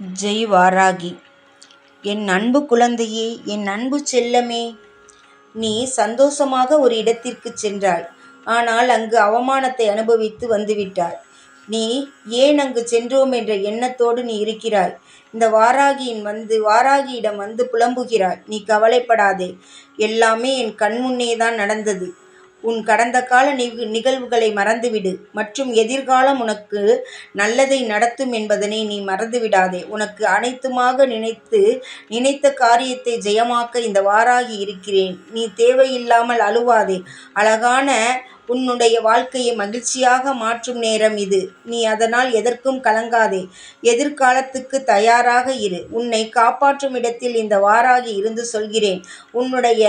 ஜெய் வாராகி. என் அன்பு குழந்தையே என் அன்பு செல்லமே. நீ சந்தோஷமாக ஒரு இடத்திற்கு சென்றாய். ஆனால் அங்கு அவமானத்தை அனுபவித்து வந்துவிட்டாய். நீ ஏன் அங்கு சென்றோம் என்ற எண்ணத்தோடு நீ இருக்கிறாய்? இந்த வாராகியின் வந்து வாராகியிடம் வந்து புலம்புகிறாய். நீ கவலைப்படாதே. எல்லாமே என் கண்முன்னே தான் நடந்தது. உன் கடந்த கால நிகழ்வுகளை மறந்துவிடு. மற்றும் எதிர்காலம் உனக்கு நல்லதை நடத்தும் என்பதனை நீ மறந்துவிடாதே. உனக்கு அனைத்துமாக நினைத்து நினைத்த காரியத்தை ஜெயமாக்க இந்த வாராகி இருக்கிறேன். நீ தேவையில்லாமல் அழுவாதே. அழகான உன்னுடைய வாழ்க்கையை மகிழ்ச்சியாக மாற்றும் நேரம் இது. நீ அதனால் எதற்கும் கலங்காதே. எதிர்காலத்துக்கு தயாராக இரு. உன்னை காப்பாற்றும் இடத்தில் இந்த வாராகி இருந்து சொல்கிறேன். உன்னுடைய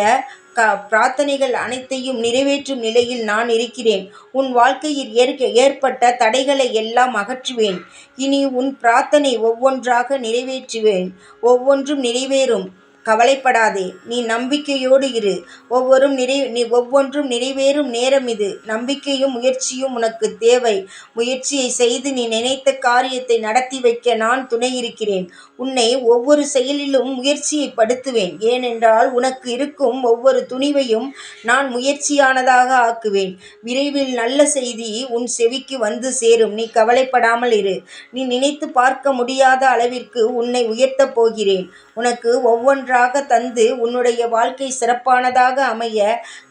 க பிரார்த்தனைகள் அனைத்தையும் நிறைவேற்றும் நிலையில் நான் இருக்கிறேன். உன் வாழ்க்கையில் ஏற்க ஏற்பட்ட தடைகளை எல்லாம் அகற்றுவேன். இனி உன் பிரார்த்தனை ஒவ்வொன்றாக நிறைவேற்றுவேன். ஒவ்வொன்றும் நிறைவேறும். கவலைப்படாதே நீ நம்பிக்கையோடு இரு. ஒவ்வொரும் நிறை நீ ஒவ்வொன்றும் நிறைவேறும் நேரம் இது. நம்பிக்கையும் முயற்சியும் உனக்கு தேவை. முயற்சியை செய்து நீ நினைத்த காரியத்தை நடத்தி வைக்க நான் துணை இருக்கிறேன். உன்னை ஒவ்வொரு செயலிலும் முயற்சியை படுத்துவேன். ஏனென்றால் உனக்கு இருக்கும் ஒவ்வொரு துணிவையும் நான் முயற்சியானதாக ஆக்குவேன். விரைவில் நல்ல செய்தி உன் செவிக்கு வந்து சேரும். நீ கவலைப்படாமல் இரு. நீ நினைத்து பார்க்க முடியாத அளவிற்கு உன்னை உயர்த்தப் போகிறேன். உனக்கு ஒவ்வொன்றாக தந்து உன்னுடைய வாழ்க்கை சிறப்பானதாக அமைய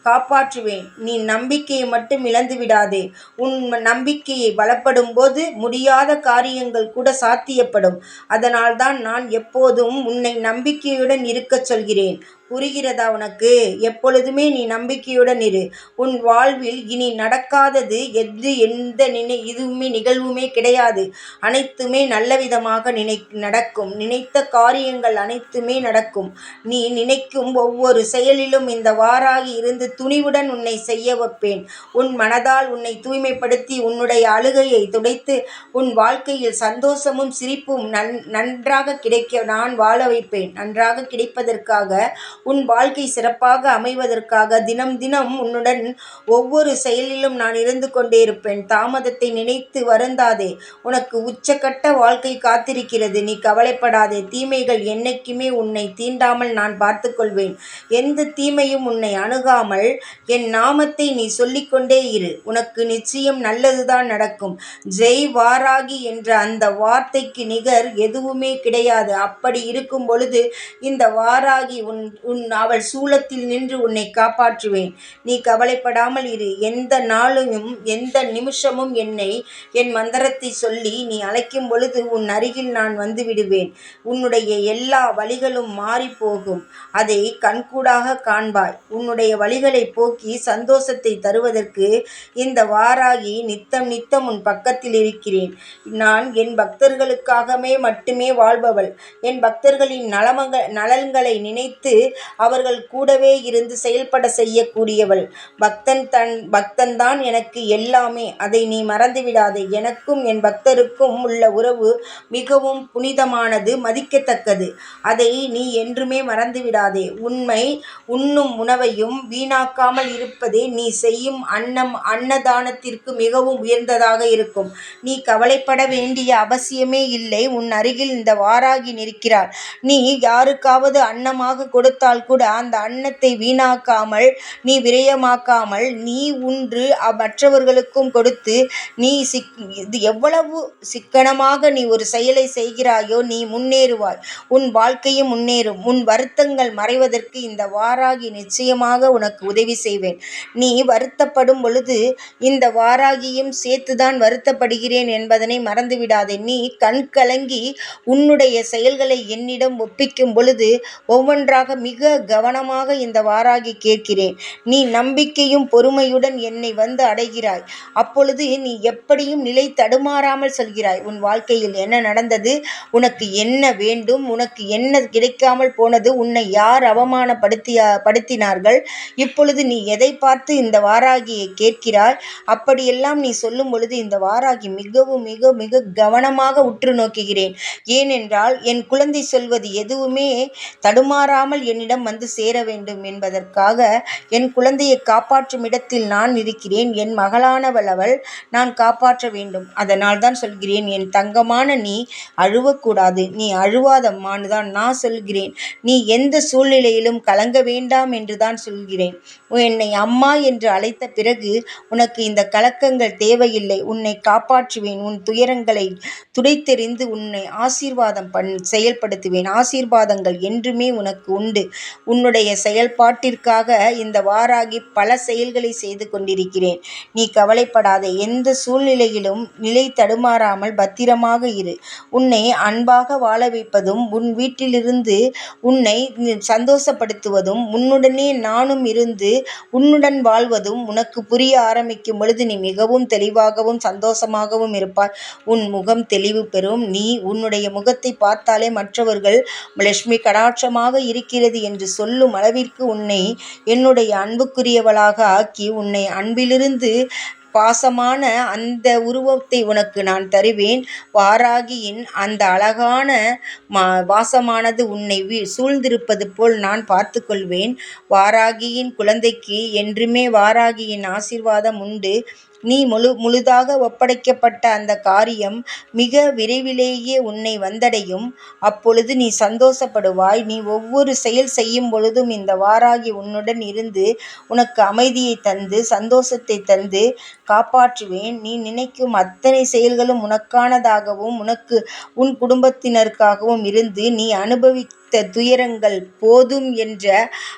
காப்பாற்றுவேன். நீ நம்பிக்கையை மட்டும் இழந்து விடாதே. உன் நம்பிக்கையை பலப்படும் போது முடியாத காரியங்கள் கூட சாத்தியப்படும். அதனால்தான் நான் எப்போதும் உன்னை நம்பிக்கையுடன் இருக்கச் சொல்கிறேன். புரிகிறதா உனக்கு? எப்பொழுதுமே நீ நம்பிக்கையுடன் இரு. உன் வாழ்வில் இனி நடக்காதது எது எந்த நினை இதுவுமே நிகழ்வுமே கிடையாது. அனைத்துமே நல்ல விதமாக நினை நடக்கும். நினைத்த காரியங்கள் அனைத்துமே நடக்கும். நீ நினைக்கும் ஒவ்வொரு செயலிலும் இந்த வாராகி இருந்து துணிவுடன் உன்னை செய்ய வைப்பேன். உன் மனதால் உன்னை தூய்மைப்படுத்தி உன்னுடைய அழுகையை துடைத்து உன் வாழ்க்கையில் சந்தோஷமும் சிரிப்பும் நன் நன்றாக கிடைக்க நான் வாழ வைப்பேன். நன்றாக கிடைப்பதற்காக உன் வாழ்க்கை சிறப்பாக அமைவதற்காக தினம் தினம் உன்னுடன் ஒவ்வொரு செயலிலும் நான் இருந்து கொண்டே இருப்பேன். தாமதத்தை நினைத்து வருந்தாதே. உனக்கு உச்சக்கட்ட வாழ்க்கை காத்திருக்கிறது. நீ கவலைப்படாதே. தீமைகள் என்னைக்குமே உன்னை தீண்டாமல் நான் பார்த்துக்கொள்வேன். எந்த தீமையும் உன்னை அணுகாமல் என் நாமத்தை நீ சொல்லிக்கொண்டே இரு. உனக்கு நிச்சயம் நல்லதுதான் நடக்கும். ஜெய் வாராகி என்ற அந்த வார்த்தைக்கு நிகர் எதுவுமே கிடையாது. அப்படி இருக்கும் பொழுது இந்த வாராகி உன் உன் அவள் சூலத்தில் நின்று உன்னை காப்பாற்றுவேன். நீ கவலைப்படாமல் இரு. எந்த நாளையும் எந்த நிமிஷமும் என்னை என் மந்திரத்தை சொல்லி நீ அழைக்கும் பொழுது உன் அருகில் நான் வந்து விடுவேன். உன்னுடைய எல்லா வழிகளும் மாறி போகும் அதை கண்கூடாக காண்பாய். உன்னுடைய வழிகளை போக்கி சந்தோஷத்தை தருவதற்கு இந்த வாராகி நித்தம் நித்தம் உன் பக்கத்தில் இருக்கிறேன். நான் என் பக்தர்களுக்காகவே மட்டுமே வாழ்பவள். என் பக்தர்களின் நலமங்க நலன்களை நினைத்து அவர்கள் கூடவே இருந்து செயல்பட செய்யக்கூடியவள். பக்தன் தன் பக்தன்தான் எனக்கு எல்லாமே. அதை நீ மறந்துவிடாதே. எனக்கும் என் பக்தருக்கும் உள்ள உறவு மிகவும் புனிதமானது மதிக்கத்தக்கது. அதை நீ என்றுமே மறந்துவிடாதே. உண்மை உண்ணும் உணவையும் வீணாக்காமல் இருப்பதே நீ செய்யும் அன்னம் அன்னதானத்திற்கு மிகவும் உயர்ந்ததாக இருக்கும். நீ கவலைப்பட வேண்டிய அவசியமே இல்லை. உன் அருகில் இந்த வாராகி நிற்கிறாள் நீ யாருக்காவது அன்னமாக கொடுத்தால் கூட அந்த அன்னத்தை வீணாக்காமல் நீ விரயமாக்காமல் நீ உன்று மற்றவர்களுக்கும் கொடுத்து நீ சிக் இது எவ்வளவு சிக்கனமாக நீ ஒரு செயலை செய்கிறாயோ நீ முன்னேறுவாய். உன் வாழ்க்கையும் முன்னேறும். உன் வருத்தங்கள் மறைவதற்கு இந்த வாராகி நிச்சயமாக உனக்கு உதவி செய்வேன். நீ வருத்தப்படும் பொழுது இந்த வாராகியும் சேர்த்துதான் வருத்தப்படுகிறேன் என்பதனை மறந்துவிடாதே. நீ கண் கலங்கி உன்னுடைய செயல்களை என்னிடம் ஒப்பிக்கும் பொழுது ஒவ்வொன்றாக மிக மிக கவனமாக இந்த வாராகி கேட்கிறேன். நீ நம்பிக்கையும் பொறுமையுடன் என்னை வந்து அடைகிறாய். அப்பொழுது நீ எப்படியும் நிலை தடுமாறாமல் சொல்கிறாய். உன் வாழ்க்கையில் என்ன நடந்தது? உனக்கு என்ன வேண்டும்? உனக்கு என்ன கிடைக்காமல் போனது? உன்னை யார் அவமானப்படுத்தியா படுத்தினார்கள்? இப்பொழுது நீ எதை பார்த்து இந்த வாராகியை கேட்கிறாய்? அப்படியெல்லாம் நீ சொல்லும் பொழுது இந்த வாராகி மிகவும் மிக மிக கவனமாக உற்று நோக்குகிறேன். ஏனென்றால் என் குழந்தை சொல்வது எதுவுமே தடுமாறாமல் என்னிடம் என்னிடம் வந்து சேர வேண்டும் என்பதற்காக என் குழந்தையை காப்பாற்றும் இடத்தில் நான் இருக்கிறேன். என் மகளானவள் அவள் நான் காப்பாற்ற வேண்டும். அதனால் தான் சொல்கிறேன் என் தங்கமான நீ அழுவக்கூடாது. நீ அழுவாதம்மான்னு தான் நான் சொல்கிறேன். நீ எந்த சூழ்நிலையிலும் கலங்க வேண்டாம் என்று தான் சொல்கிறேன். என்னை அம்மா என்று அழைத்த பிறகு உனக்கு இந்த கலக்கங்கள் தேவையில்லை. உன்னை காப்பாற்றுவேன். உன் துயரங்களை துடைத்தெறிந்து உன்னை ஆசீர்வாதம் பண் செயல்படுத்துவேன். ஆசீர்வாதங்கள் என்றுமே உனக்கு உண்டு. உன்னுடைய செயல்பாட்டிற்காக இந்த வாராகி பல செயல்களை செய்து கொண்டிருக்கிறேன். நீ கவலைப்படாத எந்த சூழ்நிலையிலும் நிலை தடுமாறாமல் பத்திரமாக இரு. உன்னை அன்பாக வாழ வைப்பதும் உன் வீட்டிலிருந்து உன்னை சந்தோஷப்படுத்துவதும் உன்னுடனே நானும் இருந்து உன்னுடன் வாழ்வதும் உனக்கு புரிய ஆரம்பிக்கும் பொழுது நீ மிகவும் தெளிவாகவும் சந்தோஷமாகவும் இருப்பாய். உன் முகம் தெளிவு பெறும். நீ உன்னுடைய முகத்தை பார்த்தாலே மற்றவர்கள் லட்சுமி கடாட்சமாக இருக்கிறது என்று சொல்லும் அளவிற்கு உன்னை என்னுடைய அன்புக்குரியவளாக ஆக்கி உன்னை அன்பிலிருந்து பாசமான அந்த உருவத்தை உனக்கு நான் தருவேன். வாராகியின் அந்த அழகான மா வாசமானது உன்னை வீ சூழ்ந்திருப்பது போல் நான் பார்த்து கொள்வேன் வாராகியின் குழந்தைக்கு என்றுமே வாராகியின் ஆசீர்வாதம் உண்டு. நீ முழு முழுதாக ஒப்படைக்கப்பட்ட அந்த காரியம் மிக விரைவிலேயே உன்னை வந்தடையும். அப்பொழுது நீ சந்தோஷப்படுவாய். நீ ஒவ்வொரு செயல் செய்யும் பொழுதும் இந்த வாராகி உன்னுடன் இருந்து உனக்கு அமைதியை தந்து சந்தோஷத்தை தந்து காப்பாற்றுவேன். நீ நினைக்கும் அத்தனை செயல்களும் உனக்கானதாகவும் உனக்கு உன் குடும்பத்தினருக்காகவும் இருந்து நீ அனுபவி துயரங்கள் போதும் என்ற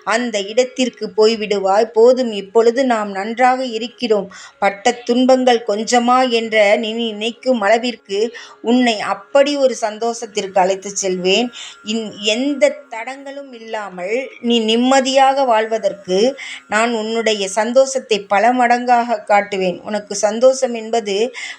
அந்த இடத்திற்கு போய்விடுவாய். போதும் இப்பொழுது நாம் நன்றாக இருக்கிறோம். பட்ட துன்பங்கள் கொஞ்சமா என்ற நீ நினைக்கும் அளவிற்கு உன்னை அப்படி ஒரு சந்தோஷத்திற்கு அழைத்து செல்வேன். இன் எந்த தடங்களும் இல்லாமல் நீ நிம்மதியாக வாழ்வதற்கு நான் உன்னுடைய சந்தோஷத்தை பல மடங்காக காட்டுவேன். உனக்கு சந்தோஷம் என்பது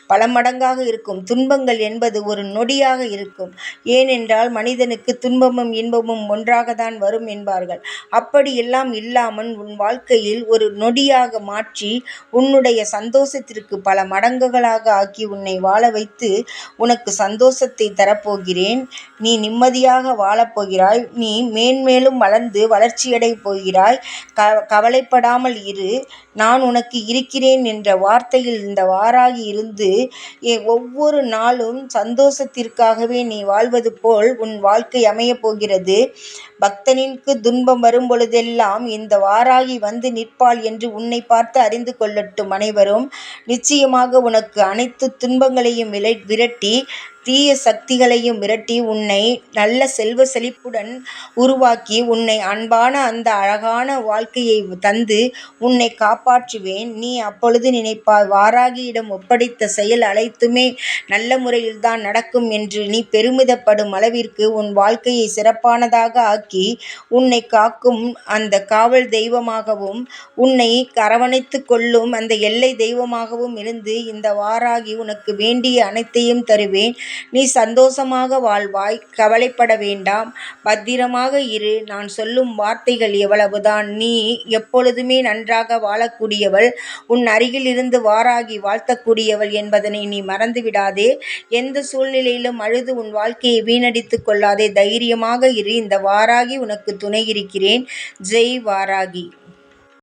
பல மடங்காக இருக்கும். துன்பங்கள் என்பது ஒரு நொடியாக இருக்கும். ஏனென்றால் மனிதனுக்கு துன்பமும் இன்பமும் ஒன்றாகத்தான் வரும் என்பார்கள். அப்படியெல்லாம் இல்லாமல் உன் வாழ்க்கையில் ஒரு நொடியாக மாற்றி உன்னுடைய சந்தோஷத்திற்கு பல மடங்குகளாக ஆக்கி உன்னை வாழ வைத்து உனக்கு சந்தோஷத்தை தரப்போகிறேன். நீ நிம்மதியாக வாழப்போகிறாய். நீ மேன்மேலும் வளர்ந்து வளர்ச்சியடை போகிறாய். க கவலைப்படாமல் இரு. நான் உனக்கு இருக்கிறேன் என்ற வார்த்தையில் இந்த வாராகி இருந்து ஒவ்வொரு நாளும் சந்தோஷத்திற்காகவே நீ வாழ்வது போல் உன் வாழ்க்கை அமையப் போகிறது. பக்தனிற்கு துன்பம் வரும் பொழுதெல்லாம் இந்த வாராகி வந்து நிற்பாள் என்று உன்னை பார்த்து அறிந்து கொள்ளட்டும் அனைவரும். நிச்சயமாக உனக்கு அனைத்து துன்பங்களையும் விலை விரட்டி தீய சக்திகளையும் விரட்டி உன்னை நல்ல செல்வ செழிப்புடன் உருவாக்கி உன்னை அன்பான அந்த அழகான வாழ்க்கையை தந்து உன்னை காப்பாற்றுவேன். நீ அப்பொழுது நினைப்பாய் வாராகியிடம் ஒப்படைத்த செயல் அனைத்துமே நல்ல முறையில்தான் நடக்கும் என்று நீ பெருமிதப்படும் அளவிற்கு உன் வாழ்க்கையை சிறப்பானதாக ஆக்கி உன்னை காக்கும் அந்த காவல் தெய்வமாகவும் உன்னை அரவணைத்து கொள்ளும் அந்த எல்லை தெய்வமாகவும் இருந்து இந்த வாராகி உனக்கு வேண்டிய அனைத்தையும் தருவேன். நீ சந்தோஷமாக வாழ்வாய் கவலைப்பட வேண்டாம். பத்திரமாக இரு நான் சொல்லும் வார்த்தைகள் எவ்வளவுதான். நீ எப்பொழுதுமே நன்றாக வாழக்கூடியவள் உன் அருகில் இருந்து வாராகி வாழ்த்தக்கூடியவள் என்பதனை நீ மறந்துவிடாதே. எந்த சூழ்நிலையிலும் அழுது உன் வாழ்க்கையை வீணடித்துக் கொள்ளாதே. தைரியமாக இரு இந்த வாராகி உனக்கு துணை இருக்கிறேன். ஜெய் வாராகி.